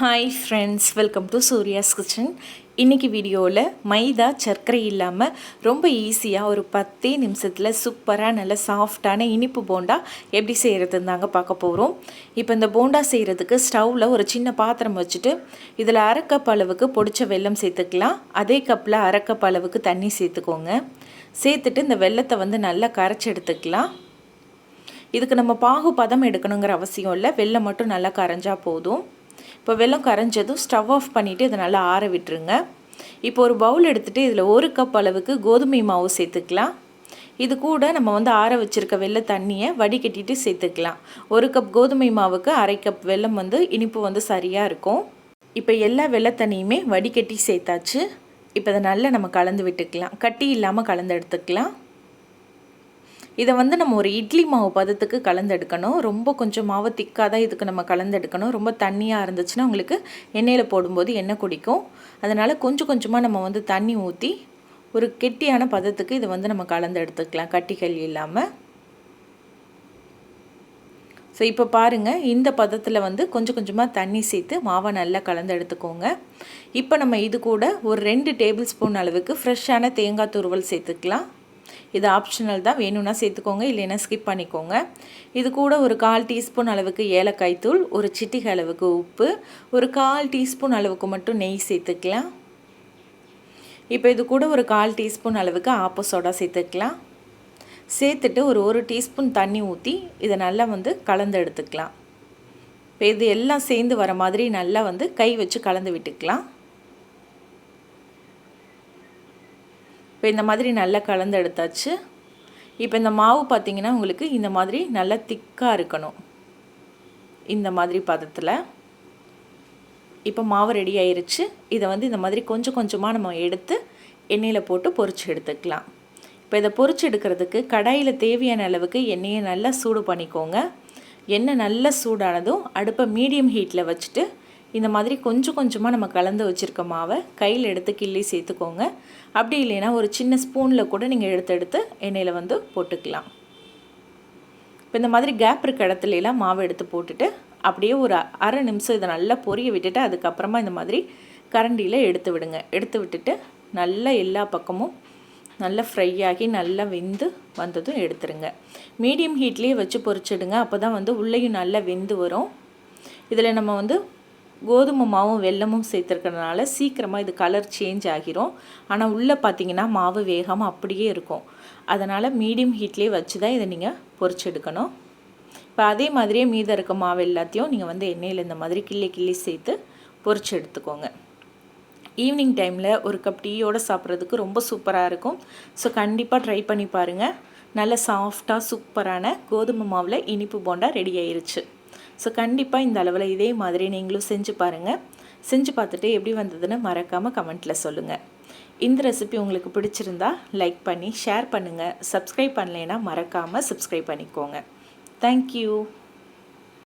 Hi friends welcome to Surya's kitchen இன்றைக்கி வீடியோவில் மைதா சர்க்கரை இல்லாமல் ரொம்ப ஈஸியாக ஒரு பத்தே நிமிஷத்தில் சூப்பராக நல்ல சாஃப்டான இனிப்பு போண்டா எப்படி செய்கிறதுன்னு தாங்க பார்க்க போகிறோம் இப்போ இந்த போண்டா செய்கிறதுக்கு ஸ்டவ்வில் ஒரு சின்ன பாத்திரம் வச்சுட்டு இதில் அரை கப் அளவுக்கு பொடிச்ச வெல்லம் சேர்த்துக்கலாம். அதே கப்பில் அரை கப் அளவுக்கு தண்ணி சேர்த்துக்கோங்க. சேர்த்துட்டு இந்த வெள்ளத்தை வந்து நல்லா கரைச்சி எடுத்துக்கலாம். இதுக்கு நம்ம பாகு பதம் எடுக்கணுங்கிற அவசியம் இல்லை. வெள்ளம் மட்டும் நல்லா கரைஞ்சால் போதும். இப்போ வெள்ளம் கரைஞ்சதும் ஸ்டவ் ஆஃப் பண்ணிவிட்டு இதை நல்லா ஆற விட்டுருங்க. இப்போ ஒரு பவுல் எடுத்துகிட்டு இதில் ஒரு கப் அளவுக்கு கோதுமை மாவு சேர்த்துக்கலாம். இது கூட நம்ம வந்து ஆற வச்சுருக்க வெள்ளை தண்ணியை வடிகட்டிட்டு சேர்த்துக்கலாம். ஒரு கப் கோதுமை மாவுக்கு அரை கப் வெல்லம் வந்து இனிப்பு வந்து சரியாக இருக்கும். இப்போ எல்லா வெள்ளை தண்ணியுமே வடிகட்டி சேர்த்தாச்சு. இப்போ இதை நல்லா நம்ம கலந்து விட்டுக்கலாம். கட்டி இல்லாமல் கலந்து எடுத்துக்கலாம். இதை வந்து நம்ம ஒரு இட்லி மாவு பதத்துக்கு கலந்தெடுக்கணும். ரொம்ப கொஞ்சம் மாவு திக்காக தான் இதுக்கு நம்ம கலந்தெடுக்கணும். ரொம்ப தண்ணியாக இருந்துச்சுன்னா உங்களுக்கு எண்ணெயில் போடும்போது எண்ணெய் குடிக்கும். அதனால் கொஞ்சம் கொஞ்சமாக நம்ம வந்து தண்ணி ஊற்றி ஒரு கெட்டியான பதத்துக்கு இதை வந்து நம்ம கலந்து எடுத்துக்கலாம் கட்டிகள் இல்லாமல் ஸோ இப்போ பாருங்கள் இந்த பதத்தில் வந்து கொஞ்சம் கொஞ்சமாக தண்ணி சேர்த்து மாவை நல்லா கலந்து எடுத்துக்கோங்க இப்போ நம்ம இது கூட ஒரு ரெண்டு டேபிள் ஸ்பூன் அளவுக்கு ஃப்ரெஷ்ஷான தேங்காய் துருவல் சேர்த்துக்கலாம். இது ஆப்ஷனல் தான். வேணும்னா சேர்த்துக்கோங்க இல்லைன்னா ஸ்கிப் பண்ணிக்கோங்க. இது கூட ஒரு கால் டீஸ்பூன் அளவுக்கு ஏலக்காய் தூள் ஒரு சிட்டிகை அளவுக்கு உப்பு ஒரு கால் டீஸ்பூன் அளவுக்கு மட்டும் நெய் சேர்த்துக்கலாம். இப்போ இது கூட ஒரு கால் டீஸ்பூன் அளவுக்கு ஆப்போ சோடா சேர்த்துக்கலாம். சேர்த்துட்டு ஒரு ஒரு டீஸ்பூன் தண்ணி ஊற்றி இதை நல்லா வந்து கலந்து எடுத்துக்கலாம். இப்போ இது எல்லாம் சேர்ந்து வர மாதிரி நல்லா வந்து கை வச்சு கலந்து விட்டுக்கலாம். இப்போ இந்த மாதிரி நல்லா கலந்து எடுத்தாச்சு. இப்போ இந்த மாவு பார்த்திங்கன்னா உங்களுக்கு இந்த மாதிரி நல்லா திக்காக இருக்கணும். இந்த மாதிரி பதத்தில். இப்போ மாவு ரெடி ஆயிருச்சு. இதை வந்து இந்த மாதிரி கொஞ்சம் கொஞ்சமாக நம்ம எடுத்து எண்ணெயில் போட்டு பொறிச்சு எடுத்துக்கலாம். இப்போ இதை பொறிச்சு எடுக்கிறதுக்கு கடாயில் தேவையான அளவுக்கு எண்ணெயை நல்லா சூடு பண்ணிக்கோங்க. எண்ணெய் நல்லா சூடானதும் அடுப்பை மீடியம் ஹீட்டில் வச்சுட்டு இந்த மாதிரி கொஞ்சம் கொஞ்சமாக நம்ம கலந்து வச்சுருக்க மாவை கையில் எடுத்து கிள்ளி சேர்த்துக்கோங்க. அப்படி இல்லைன்னா ஒரு சின்ன ஸ்பூனில் கூட நீங்கள் எடுத்து எடுத்து எண்ணெயில் வந்து போட்டுக்கலாம். இப்போ இந்த மாதிரி கேப் இருக்க இடத்துலலாம் மாவை எடுத்து போட்டுட்டு அப்படியே ஒரு அரை நிமிஷம் இதை நல்லா பொரிய விட்டுட்டு அதுக்கப்புறமா இந்த மாதிரி கரண்டியில் எடுத்து விடுங்க. எடுத்து விட்டுட்டு நல்லா எல்லா பக்கமும் நல்லா ஃப்ரை ஆகி நல்லா வெந்து வந்ததும் எடுத்துருங்க. மீடியம் ஹீட்லேயே வச்சு பொரிச்சிடுங்க. அப்போ தான் வந்து உள்ளேயும் நல்லா வெந்து வரும். இதில் நம்ம வந்து கோதுமை மாவும் வெல்லமும் சேர்த்துருக்கிறதுனால சீக்கிரமாக இது கலர் சேஞ்ச் ஆகிரும். ஆனால் உள்ளே பார்த்தீங்கன்னா மாவு வேகாமல் அப்படியே இருக்கும். அதனால் மீடியம் ஹீட்லேயே வச்சு தான் இதை நீங்கள் பொறிச்செடுக்கணும். இப்போ அதே மாதிரியே மீதம் இருக்க மாவு எல்லாத்தையும் நீங்கள் வந்து எண்ணெயில் இந்த மாதிரி கிள்ளி கிள்ளி சேர்த்து பொறிச்சு எடுத்துக்கோங்க ஈவினிங் டைமில் ஒரு கப் டீயோடு சாப்பிட்றதுக்கு ரொம்ப சூப்பராக இருக்கும். ஸோ கண்டிப்பாக ட்ரை பண்ணி பாருங்கள் நல்ல சாஃப்டாக சூப்பரான கோதுமை மாவில் இனிப்பு போண்டா ரெடி ஆயிருச்சு. ஸோ கண்டிப்பாக இந்த அளவில் இதே மாதிரி நீங்களும் செஞ்சு பாருங்கள் செஞ்சு பார்த்துட்டு எப்படி வந்ததுன்னு மறக்காமல் கமெண்ட்டில் சொல்லுங்கள் இந்த ரெசிபி உங்களுக்கு பிடிச்சிருந்தா லைக் பண்ணி ஷேர் பண்ணுங்கள் சப்ஸ்கிரைப் பண்ணலைன்னா மறக்காமல் சப்ஸ்கிரைப் பண்ணிக்கோங்க. தேங்க்யூ